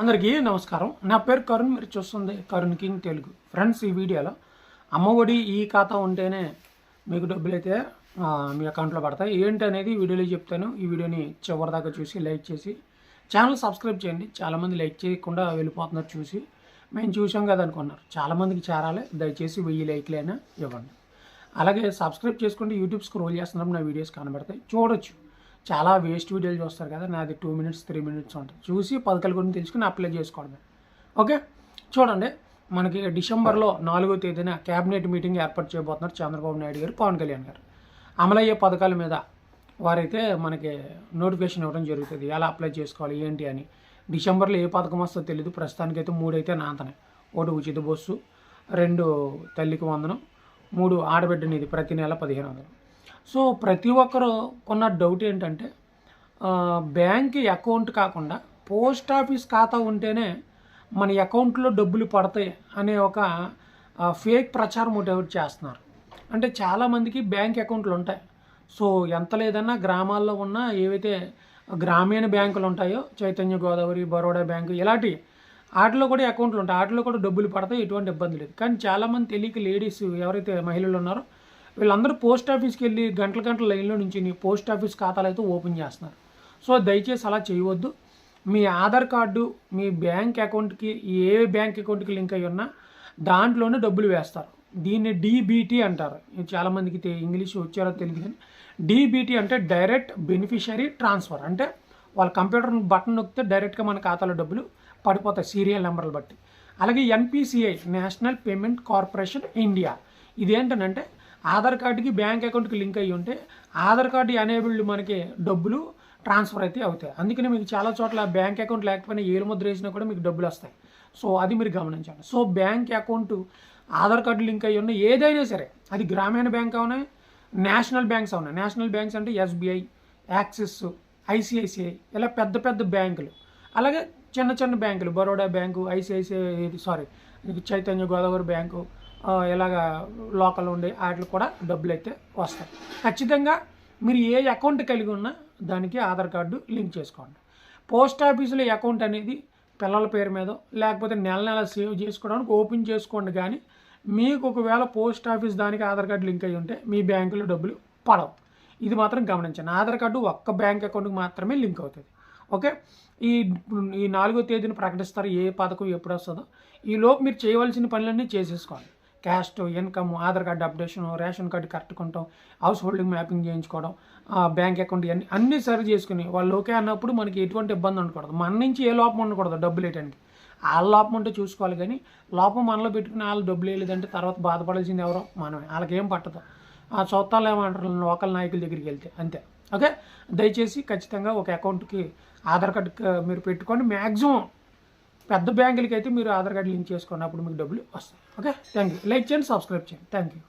అందరికీ నమస్కారం. నా పేరు కరుణ్ మీరు చూస్తుంది కరుణ్ కింగ్ తెలుగు. ఫ్రెండ్స్ ఈ వీడియోలో అమ్మఒడి ఈ ఖాతా ఉంటేనే మీకు డబ్బులు అయితే మీ అకౌంట్లో పడతాయి. ఏంటి అనేది వీడియోలో చెప్తాను. ఈ వీడియోని చివరిదాకా చూసి లైక్ చేసి ఛానల్ సబ్స్క్రైబ్ చేయండి. చాలామంది లైక్ చేయకుండా వెళ్ళిపోతున్నారు చూసి. మేము చూసాం కదా అనుకున్నారు. చాలామందికి చేరాలి. దయచేసి వెయ్యి లైక్లైనా ఇవ్వండి. అలాగే సబ్స్క్రైబ్ చేసుకుంటే యూట్యూబ్ స్క్రోల్ చేస్తున్నప్పుడు నా వీడియోస్ కనబడతాయి. చూడొచ్చు. చాలా వేస్ట్ వీడియోలు చూస్తారు కదా నాది టూ మినిట్స్ త్రీ మినిట్స్ ఉంటుంది. చూసి పథకాల గురించి తెలుసుకుని అప్లై చేసుకోవడమే. ఓకే చూడండి మనకి డిసెంబర్లో నాలుగో తేదీన క్యాబినెట్ మీటింగ్ ఏర్పాటు చేయబోతున్నారు చంద్రబాబు నాయుడు గారు పవన్ కళ్యాణ్ గారు. అమలయ్యే పథకాల మీద వారైతే మనకి నోటిఫికేషన్ ఇవ్వడం జరుగుతుంది. ఎలా అప్లై చేసుకోవాలి ఏంటి అని. డిసెంబర్లో ఏ పథకం వస్తుందో తెలియదు ప్రస్తుతానికైతే మూడైతే నాంతనే ఒకటి ఉచిత బస్సు రెండు తల్లికి వందనం మూడు ఆడబిడ్డ నిధి ప్రతి నెల పదిహేను వందలు సో ప్రతి ఒక్కరు కొన్న డౌట్ ఏంటంటే బ్యాంక్ అకౌంట్ కాకుండా పోస్ట్ ఆఫీస్ ఖాతా ఉంటేనే మన అకౌంట్లో డబ్బులు పడతాయి అనే ఒక ఫేక్ ప్రచారం ఒకటి ఒకటి చేస్తున్నారు. అంటే చాలామందికి బ్యాంక్ అకౌంట్లు ఉంటాయి. సో ఎంత లేదన్నా గ్రామాల్లో ఉన్న ఏవైతే గ్రామీణ బ్యాంకులు ఉంటాయో చైతన్య గోదావరి బరోడా బ్యాంకు ఇలాంటి వాటిలో కూడా అకౌంట్లు ఉంటాయి. వాటిలో కూడా డబ్బులు పడతాయి. ఎటువంటి ఇబ్బంది లేదు. కానీ చాలామంది తెలియక లేడీస్ ఎవరైతే మహిళలు ఉన్నారో వీళ్ళందరూ పోస్ట్ ఆఫీస్కి వెళ్ళి గంటల గంటల లైన్లో నుంచి పోస్ట్ ఆఫీస్ ఖాతాలు అయితే ఓపెన్ చేస్తున్నారు. సో దయచేసి అలా చేయవద్దు. మీ ఆధార్ కార్డు మీ బ్యాంక్ అకౌంట్కి ఏ బ్యాంక్ అకౌంట్కి లింక్ అయి ఉన్నా దాంట్లోనే డబ్బులు వేస్తారు. దీన్ని డీబీటీ అంటారు. చాలామందికి ఇంగ్లీష్ వచ్చారో తెలియదు కానీ డీబీటీ అంటే డైరెక్ట్ బెనిఫిషరీ ట్రాన్స్ఫర్. అంటే వాళ్ళ కంప్యూటర్ బటన్ నొక్కితే డైరెక్ట్గా మన ఖాతాలో డబ్బులు పడిపోతాయి సీరియల్ నెంబర్లు బట్టి. అలాగే NPCI national payment corporation India. ఇదేంటనంటే Aadhaar కార్డుకి బ్యాంక్ అకౌంట్కి లింక్ అయ్యి ఉంటే ఆధార్ కార్డు ఎనేబుల్డ్ మనకి డబ్బులు ట్రాన్స్ఫర్ అయితే అవుతాయి. అందుకని మీకు చాలా చోట్ల బ్యాంక్ అకౌంట్ లేకపోయినా ఏలు ముద్ర వేసినా కూడా మీకు డబ్బులు వస్తాయి. సో అది మీరు గమనించండి so bank account Aadhaar card link అయ్యి ఉన్న ఏదైనా సరే అది గ్రామీణ బ్యాంక్ అవునా నేషనల్ బ్యాంక్స్ అవునా? నేషనల్ బ్యాంక్స్ అంటే ఎస్బీఐ యాక్సిస్ ఐసిఐసిఐ ఇలా పెద్ద పెద్ద బ్యాంకులు. అలాగే చిన్న చిన్న బ్యాంకులు Baroda bank ICICI sorry Chaitanya Godavari bank ఇలాగ లోకల్ ఉండే వాటికి కూడా డబ్బులు అయితే వస్తాయి. ఖచ్చితంగా మీరు ఏ అకౌంట్ కలిగి ఉన్నా దానికి ఆధార్ కార్డు లింక్ చేసుకోండి. పోస్ట్ ఆఫీసులో అకౌంట్ అనేది పిల్లల పేరు మీద లేకపోతే నెల నెల సేవ్ చేసుకోవడానికి ఓపెన్ చేసుకోండి కానీ మీకు ఒకవేళ పోస్ట్ ఆఫీస్ దానికి ఆధార్ కార్డు లింక్ అయ్యి ఉంటే మీ బ్యాంకులో డబ్బులు పడవు. ఇది మాత్రం గమనించండి. ఆధార్ కార్డు ఒక్క బ్యాంక్ అకౌంట్కి మాత్రమే లింక్ అవుతుంది. ఓకే? ఈ ఈ నాలుగో తేదీని ప్రకటిస్తారు ఏ పథకం ఎప్పుడు వస్తుందో. ఈ లోపు మీరు చేయవలసిన పనులన్నీ చేసేసుకోండి. Caste income Aadhaar card updation ration card కట్టుకుంటాం హౌస్ హోల్డింగ్ మ్యాపింగ్ చేయించుకోవడం బ్యాంక్ అకౌంట్ ఇవన్నీ అన్నీ సరి చేసుకుని వాళ్ళు ఓకే అన్నప్పుడు మనకి ఎటువంటి ఇబ్బంది ఉండకూడదు. మన నుంచి ఏ లోపం ఉండకూడదు డబ్బులు వేయడానికి వాళ్ళ లోపం ఉంటే చూసుకోవాలి కానీ లోపం మనలో పెట్టుకుని వాళ్ళు డబ్బులు వేయలేదంటే తర్వాత బాధపడాల్సింది ఎవరో మనమే. వాళ్ళకి ఏం పట్టదు. ఆ చూస్తాలు ఏమంటారు? లోకల్ నాయకుల దగ్గరికి వెళ్తే అంతే. ఓకే? దయచేసి ఖచ్చితంగా ఒక అకౌంట్కి ఆధార్ కార్డు మీరు పెట్టుకోండి. మ్యాక్సిమం పెద్ద బ్యాంకులకి అయితే మీరు ఆధార్ కార్డు లింక్ చేసుకున్నప్పుడు మీకు డబ్బులు వస్తాయి. ఓకే? థ్యాంక్ యూ లైక్ చేయండి సబ్స్క్రైబ్ చేయండి. Thank you